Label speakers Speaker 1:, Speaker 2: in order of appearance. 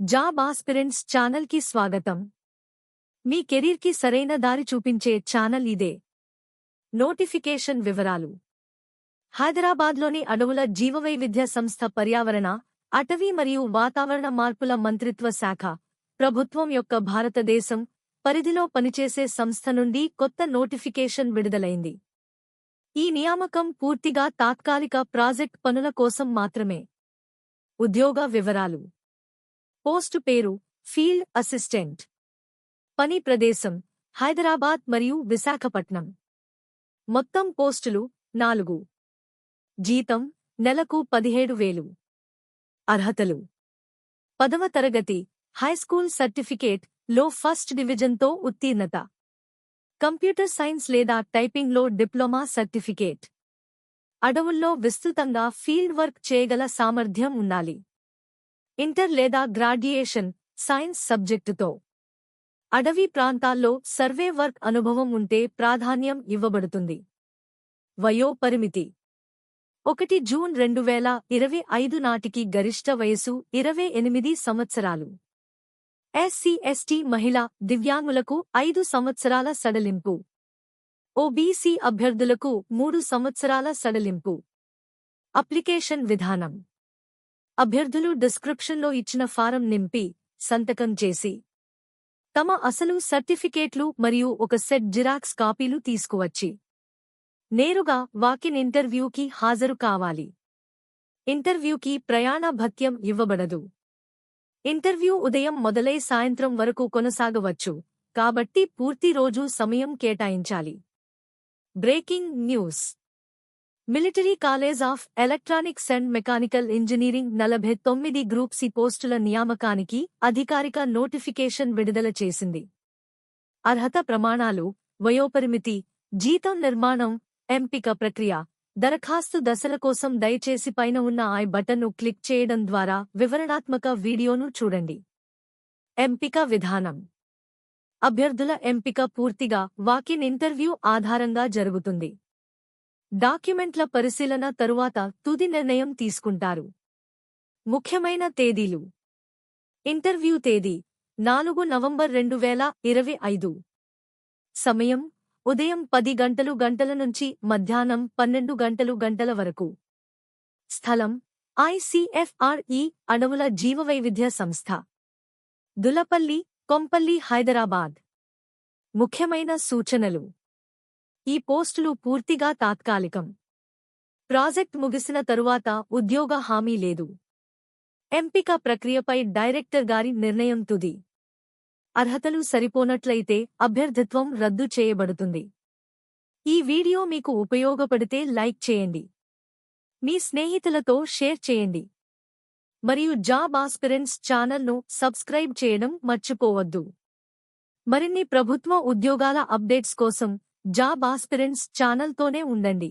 Speaker 1: Job aspirants ఛానల్కి స్వాగతం. మీ కెరీర్కి సరైన దారి చూపించే ఛానల్ ఇదే. నోటిఫికేషన్ వివరాలు. హైదరాబాద్లోని అడవుల జీవవైవిధ్య సంస్థ పర్యావరణ అటవీ మరియు వాతావరణ మార్పుల మంత్రిత్వ శాఖ ప్రభుత్వం యొక్క భారతదేశం పరిధిలో పనిచేసే సంస్థ నుండి కొత్త నోటిఫికేషన్ విడుదలైంది. ఈ నియామకం పూర్తిగా తాత్కాలిక ప్రాజెక్ట్ పనుల కోసం మాత్రమే. ఉద్యోగ వివరాలు. పోస్టు పేరు ఫీల్డ్ అసిస్టెంట్. పని ప్రదేశం హైదరాబాద్ మరియు విశాఖపట్నం. మొత్తం పోస్టులు నాలుగు. జీతం నెలకు పదిహేడు వేలు. అర్హతలు. పదవ తరగతి హైస్కూల్ సర్టిఫికేట్లో ఫస్ట్ డివిజన్తో ఉత్తీర్ణత. కంప్యూటర్ సైన్స్ లేదా టైపింగ్లో డిప్లొమా సర్టిఫికేట్. అడవుల్లో విస్తృతంగా ఫీల్డ్ వర్క్ చేయగల సామర్థ్యం ఉండాలి. ఇంటర్ లేదా గ్రాడ్యుయేషన్ సైన్స్ సబ్జెక్టుతో. అడవి ప్రాంతాల్లో సర్వే వర్క్ అనుభవం ఉంటే ప్రాధాన్యం ఇవ్వబడుతుంది. వయో పరిమితి ఒకటి జూన్ రెండు వేల ఇరవై ఐదు నాటికి గరిష్ట వయసు ఇరవై ఎనిమిది సంవత్సరాలు. ఎస్సీ ఎస్టీ మహిళా దివ్యాంగులకు ఐదు సంవత్సరాల సడలింపు. ఓబీసీ అభ్యర్థులకు మూడు సంవత్సరాల సడలింపు. అప్లికేషన్ విధానం. అభ్యర్థులు డిస్క్రిప్షన్లో ఇచ్చిన ఫారం నింపి సంతకం చేసి తమ అసలు సర్టిఫికేట్లు మరియు ఒక సెట్ జిరాక్స్ కాపీలు తీసుకువచ్చి నేరుగా వాకిన్ ఇంటర్వ్యూకి హాజరు కావాలి. ఇంటర్వ్యూకి ప్రయాణ భత్యం ఇవ్వబడదు. ఇంటర్వ్యూ ఉదయం మొదలై సాయంత్రం వరకు కొనసాగవచ్చు. కాబట్టి పూర్తి రోజు సమయం కేటాయించాలి. Breaking news. Military college of electronics and mechanical engineering నలభై తొమ్మిది గ్రూప్ సి పోస్టుల నియామకానికి అధికారిక నోటిఫికేషన్ విడుదల చేసింది. అర్హత ప్రమాణాలు వయోపరిమితి జీతం నిర్మాణం ఎంపిక ప్రక్రియ దరఖాస్తు దశల కోసం దయచేసి పైన ఉన్న ఐ బటన్ను క్లిక్ చేయడం ద్వారా వివరణాత్మక వీడియోను చూడండి. ఎంపిక విధానం. అభ్యర్థుల ఎంపిక పూర్తిగా వాకిన్ ఇంటర్వ్యూ ఆధారంగా జరుగుతుంది. డాక్యుమెంట్ల పరిశీలన తరువాత తుది నిర్ణయం తీసుకుంటారు. ముఖ్యమైన తేదీలు. ఇంటర్వ్యూ తేదీ నాలుగు నవంబర్ రెండు వేల ఇరవై ఐదు. సమయం ఉదయం పది గంటలు గంటల నుంచి మధ్యాహ్నం పన్నెండు గంటలు గంటల వరకు. స్థలం ఐసీఎఫ్ఆర్ఈ అడవుల జీవవైవిధ్య సంస్థ. దులపల్లి కొంపల్లి హైదరాబాద్. ముఖ్యమైన సూచనలు. ఈ పోస్టులు పూర్తిగా తాత్కాలికం. ప్రాజెక్ట్ ముగిసిన తరువాత ఉద్యోగ హామీ లేదు. ఎంపిక ప్రక్రియపై డైరెక్టర్ గారి నిర్ణయం తుది. అర్హతలు సరిపోనట్లయితే అభ్యర్థిత్వం రద్దు చేయబడుతుంది. ఈ వీడియో మీకు ఉపయోగపడితే లైక్ చేయండి. మీ స్నేహితులతో షేర్ చేయండి. మరియు జాబ్ ఆస్పిరెంట్స్ ఛానల్ను సబ్స్క్రైబ్ చేయడం మర్చిపోవద్దు. మరిన్ని ప్రభుత్వ ఉద్యోగాల అప్డేట్స్ కోసం జాబ్ ఆస్పిరెంట్స్ ఛానల్తోనే ఉండండి.